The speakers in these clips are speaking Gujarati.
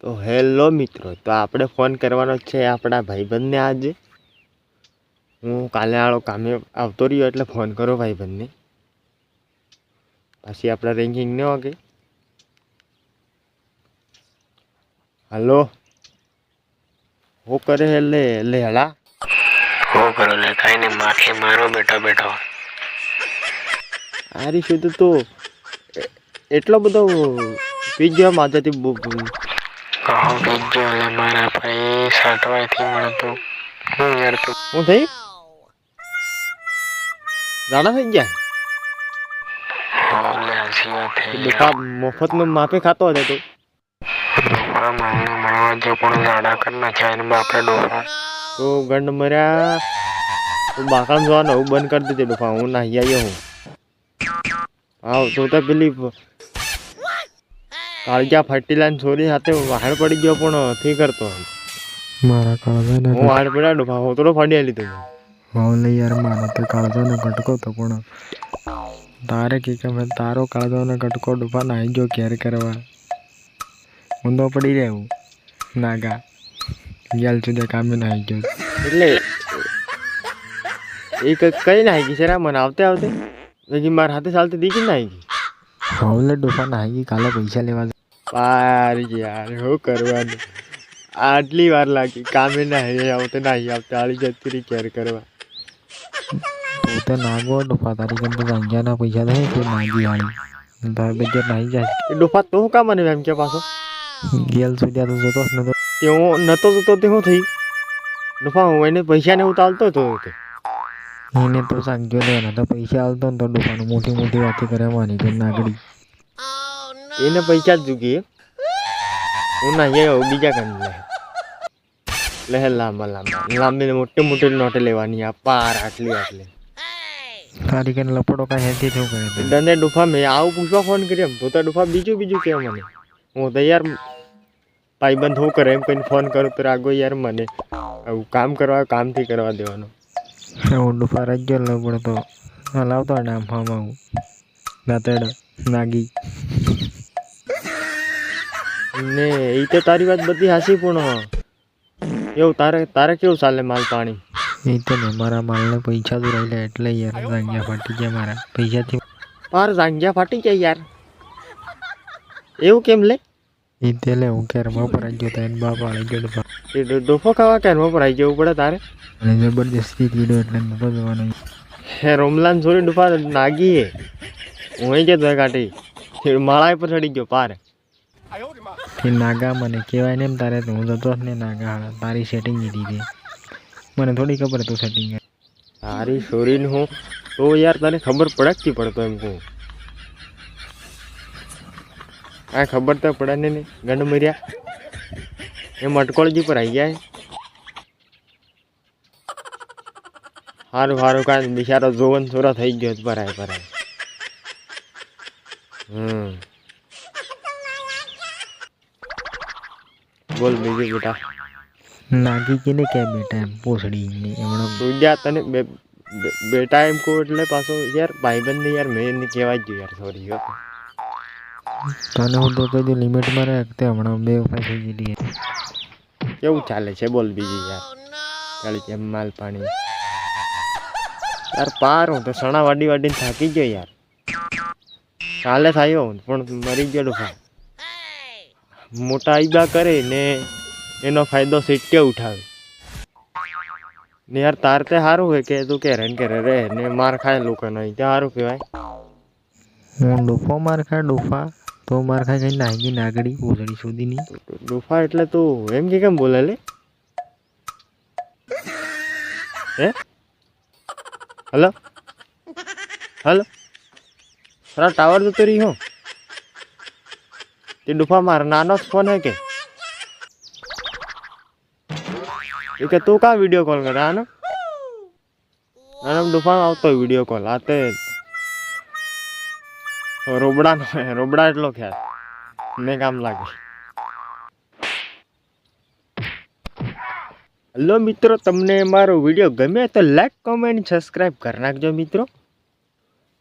તો હેલો મિત્રો તો આપણે ફોન કરવાનો છે આપણા ભાઈબંધને આજે. હું કાલે આળો કામે આવતો રહ્યો એટલે ફોન કરો ભાઈબંધને. પછી આપણા રેન્કિંગ ન વાગે. હલો. હું કરે હે લે લે હલા હો કરો લે કાંઈ નહીં માખી મારો બેઠો બેઠો. આરી સુધી તો એટલો બધો પીજ્યો ગયો માથેથી કહો બીજો લે મારા ભાઈ સાટવાયથી મળતું હું યાર હું થઈ રાણા થઈ ગયા. માફી ખાતો હતો પણ ઝાડા કરી નાખ્યા એને બાપે તો ગંડ મર્યા તો બાકામ જોવાનું બંધ કરી દીધી ડુફા હું નાહી આવ્યો હા તો તો પેલી કાળજા ફાટીલા ને છોરી સાથે વાહણ પડી ગયો પણ નથી કરતો. મારા કાળજાને હું વાહણ પડ્યા ડુફા હું થોડો ફાડી લીધો નહીં યાર મારો કાળજો ને ગટકો તો પણ તારે કે કે મેં તારો ને ગટકો ડૂબા નાઈ ગયો કેર કરવા ઊંધો પડી રહ્યો નાગા યાલ સુધી કામે નાઈ ગયો. એટલે એ કઈ નાઈ ગઈ છે રા મને આવતે આવતે? લેકિન મારા હાથે ચાલતી દીધી નાઈ ગઈ? માવલે ડોફા નાઈ ગઈ કાલે પૈસા લેવા પાર યાર શું કરવાનું? આટલી વાર લાગી. કામે નાહી આવતે નાહી આવતે આળી જતી રહી કેર કરવા. તું તો નાગો ડૂબા તારી કંઈ તો ગાંજાના પૈસા થાય કે નાગી આળી તાર બેજો નાઈ જાય. એ ડોફા તો હું કામ મને એમ કે પાછો? ગેલ સુધી તો જોતો નતો. તે હું નતો જતો તે હું થઈ? ડોફા હું એને પૈસા ને ઉતાલતો તો તે એને તો સાંજ્યો લેવાના તો પૈસા આવતો ને તો ડૂબાનું મોટી મોટી વાતો કરે માની કે નાગડી. એને પૈસા જ ચૂકીએ હું ના જાય બીજા કામ લે. લે લાંબા લાંબા લાંબી. ને મોટી મોટી નોટ લેવાની આ પાર આટલી આટલી. તારી કઈ લપડો કાંઈ હેતી થયું કરે દને ડુફા મેં આવું પૂછવા ફોન કર્યો એમ. તો તો ડુફા બીજું બીજું કે મને. હું તો યાર ભાઈબંધ હું કરે એમ કહીને ફોન કરું તો આગો યાર મને. આવું કામ કરવા કામથી કરવા દેવાનું. હું ડુફા રાજ્યો લપડો તો લાવતો નામ ફામ આવું દાતડ નાગી. ને એ તો તારી વાત બધી હાસી પણ એવું તારે તારે કેવું ચાલે માલ પાણી? એ તો ને મારા માલને પૈસા તો રહેલા એટલે યાર જાંગ્યા ફાટી ગયા મારા. પૈસાથી પાર જાંગ્યા ફાટી ગયા યાર. એવું કેમ લે? એ તે લે હું કેરમાં પર ગયો તો એને બાપ આવી ગયો ડુફા એ ડોફો ખાવા કેરમાં પર આવી જવું પડે તારે? અને જબરદસ્તી કીધું એટલે નતો જવાનો હે રોમલાન છોડી ડુફા નાગી હે. જતો કાઢી માળા પર ચડી ગયો પાર. તે નાગા મને કહેવાય ને એમ, તારે તો હું જતો ને નાગા તારી સેટિંગ લીધી. તે મને થોડી ખબર તું સેટિંગ તારી છોરીને હું, તો યાર તને ખબર પડકતી પડતો એમ કહું. કાંઈ ખબર તો પડે ને નહીં ગંડ મર્યા. એમ અટકોળજી પર આવી ગયા સારું સારું કાંઈ બિચારો જોવન છોરો થઈ ગયો પરાય ભરાય હમ. બોલ બીજું બેટા. નાગી કે ને કે બેટા એમ પોસડી ને એમણે તું તને બેટા એમ કહું એટલે પાછો યાર ભાઈબંધને યાર મેં એને કહેવા જ યાર સોરી હો. તને હું તો કહી દઉં લિમિટમાં રાખ તે હમણાં બે ઉપાય થઈ ગયેલી કેવું ચાલે છે? બોલ બીજી યાર. ચાલી કેમ માલ પાણી. યાર પાર હું તો સણા વાડી વાડીને થાકી ગયો યાર. કાલે થયો પણ મરી ગયો ડુફા. મોટા આઈબા કરે ને એનો ફાયદો સિટકે ઉઠાવે. ને યાર તાર તે સારું હોય કે તું કે રેન કે રે ને માર ખાય લોકો નહીં. તે સારું કહેવાય. હું ડોફો માર ખાય ડોફા તો માર ખાય કઈ નાગી નાગડી પોસડી સુધીની ડોફા એટલે તું એમ કે કેમ બોલે લે? હે? હલો? હલો? તારા ટાવર જતો રહી હો. તે ડુફા માર નાનો ફોન હે કે? એ કે તું કા વીડિયો કોલ કરે, આનો? આનો ડુફા આવતો વીડિયો કોલ આ તે રોબડાનો રોબડા એટલો ખ્યાલ. ને કામ લાગે. હલો મિત્રો, તમને મારો વીડિયો ગમે તો લાઈક કોમેન્ટ સબસ્ક્રાઈબ કરી નાખજો મિત્રો.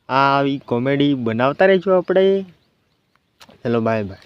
આ આવી કોમેડી બનાવતા રહેજો આપણે. ચલો બાય બાય